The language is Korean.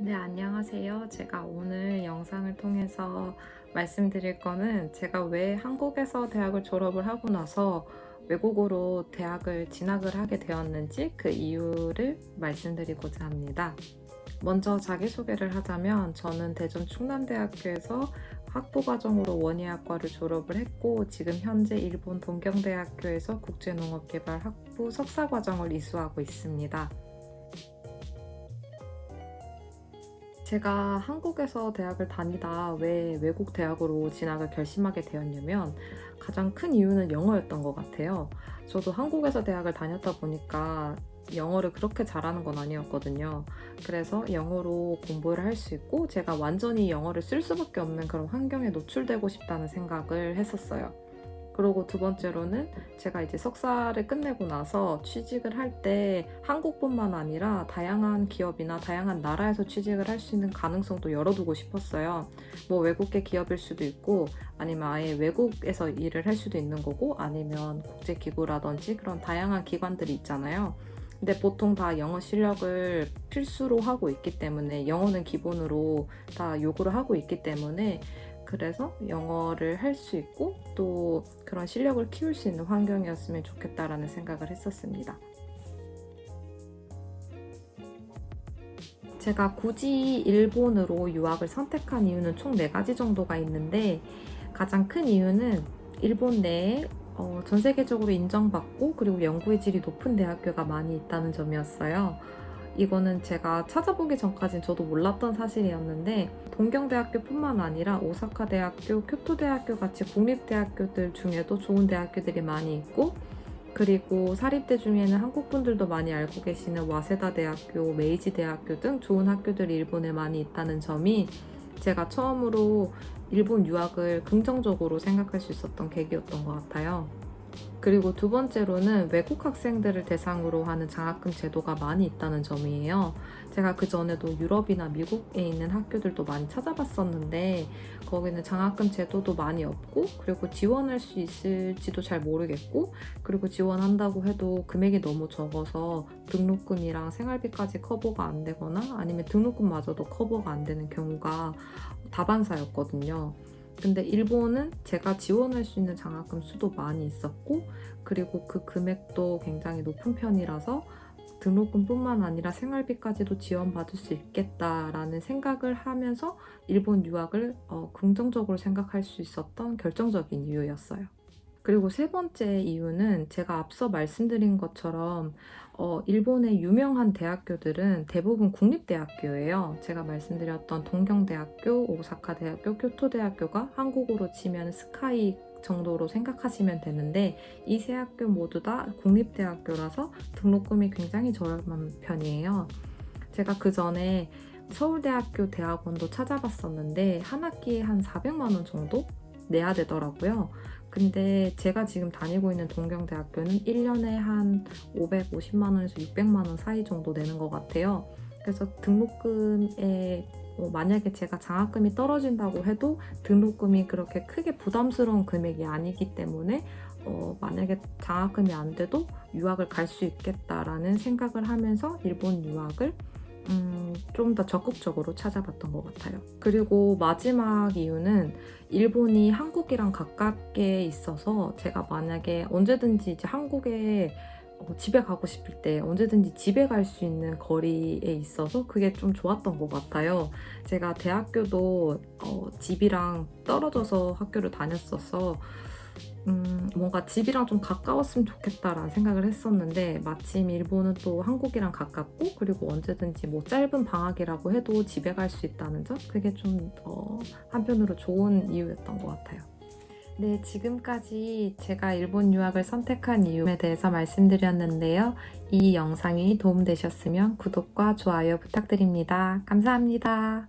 안녕하세요. 제가 오늘 영상을 통해서 말씀드릴 거는 제가 왜 한국에서 대학을 졸업을 하고 나서 외국으로 대학을 진학을 하게 되었는지 그 이유를 말씀드리고자 합니다. 먼저 자기소개를 하자면 저는 대전 충남대학교에서 학부과정으로 원예학과를 졸업을 했고 지금 현재 일본 동경대학교에서 국제농업개발 학부 석사과정을 이수하고 있습니다. 제가 한국에서 대학을 다니다 왜 외국 대학으로 진학을 결심하게 되었냐면 가장 큰 이유는 영어였던 것 같아요. 저도 한국에서 대학을 다녔다 보니까 영어를 그렇게 잘하는 건 아니었거든요. 그래서 영어로 공부를 할 수 있고 제가 완전히 영어를 쓸 수밖에 없는 그런 환경에 노출되고 싶다는 생각을 했었어요. 그리고 두 번째로는 제가 이제 석사를 끝내고 나서 취직을 할 때 한국뿐만 아니라 다양한 기업이나 다양한 나라에서 취직을 할 수 있는 가능성도 열어두고 싶었어요. 뭐 외국계 기업일 수도 있고 아니면 아예 외국에서 일을 할 수도 있는 거고 아니면 국제기구라든지 그런 다양한 기관들이 있잖아요. 근데 보통 다 영어 실력을 필수로 하고 있기 때문에 영어는 기본으로 다 요구를 하고 있기 때문에 그래서 영어를 할 수 있고 또 그런 실력을 키울 수 있는 환경이었으면 좋겠다라는 생각을 했었습니다. 제가 굳이 일본으로 유학을 선택한 이유는 총 4가지 정도가 있는데 가장 큰 이유는 일본 내에 어, 전 세계적으로 인정받고 그리고 연구의 질이 높은 대학교가 많이 있다는 점이었어요. 이거는 제가 찾아보기 전까진 저도 몰랐던 사실이었는데 동경대학교뿐만 아니라 오사카대학교, 교토대학교 같이 국립대학교들 중에도 좋은 대학교들이 많이 있고 그리고 사립대 중에는 한국 분들도 많이 알고 계시는 와세다 대학교, 메이지 대학교 등 좋은 학교들이 일본에 많이 있다는 점이 제가 처음으로 일본 유학을 긍정적으로 생각할 수 있었던 계기였던 것 같아요. 그리고 두 번째로는 외국 학생들을 대상으로 하는 장학금 제도가 많이 있다는 점이에요. 제가 그 전에도 유럽이나 미국에 있는 학교들도 많이 찾아봤었는데 거기는 장학금 제도도 많이 없고 그리고 지원할 수 있을지도 잘 모르겠고 그리고 지원한다고 해도 금액이 너무 적어서 등록금이랑 생활비까지 커버가 안 되거나 아니면 등록금마저도 커버가 안 되는 경우가 다반사였거든요. 근데 일본은 제가 지원할 수 있는 장학금 수도 많이 있었고 그리고 그 금액도 굉장히 높은 편이라서 등록금뿐만 아니라 생활비까지도 지원받을 수 있겠다라는 생각을 하면서 일본 유학을 어, 긍정적으로 생각할 수 있었던 결정적인 이유였어요. 그리고 세 번째 이유는 제가 앞서 말씀드린 것처럼 어, 일본의 유명한 대학교들은 대부분 국립대학교예요. 제가 말씀드렸던 동경대학교, 오사카대학교, 교토대학교가 한국으로 치면 스카이 정도로 생각하시면 되는데 이 세 학교 모두 다 국립대학교라서 등록금이 굉장히 저렴한 편이에요. 제가 그 전에 서울대학교 대학원도 찾아봤었는데 한 학기에 한 400만 원 정도 내야 되더라고요. 근데 제가 지금 다니고 있는 동경대학교는 1년에 한 550만 원에서 600만 원 사이 정도 내는 것 같아요. 그래서 등록금에 어, 만약에 제가 장학금이 떨어진다고 해도 등록금이 그렇게 크게 부담스러운 금액이 아니기 때문에 어, 만약에 장학금이 안 돼도 유학을 갈 수 있겠다라는 생각을 하면서 일본 유학을 음, 좀 더 적극적으로 찾아봤던 것 같아요. 그리고 마지막 이유는 일본이 한국이랑 가깝게 있어서 제가 만약에 언제든지 이제 한국에 어, 집에 가고 싶을 때 언제든지 집에 갈 수 있는 거리에 있어서 그게 좀 좋았던 것 같아요. 제가 대학교도 어, 집이랑 떨어져서 학교를 다녔어서 음, 뭔가 집이랑 좀 가까웠으면 좋겠다라는 생각을 했었는데 마침 일본은 또 한국이랑 가깝고 그리고 언제든지 뭐 짧은 방학이라고 해도 집에 갈 수 있다는 점 그게 좀 어, 한편으로 좋은 이유였던 것 같아요. 네, 지금까지 제가 일본 유학을 선택한 이유에 대해서 말씀드렸는데요. 이 영상이 도움되셨으면 구독과 좋아요 부탁드립니다. 감사합니다.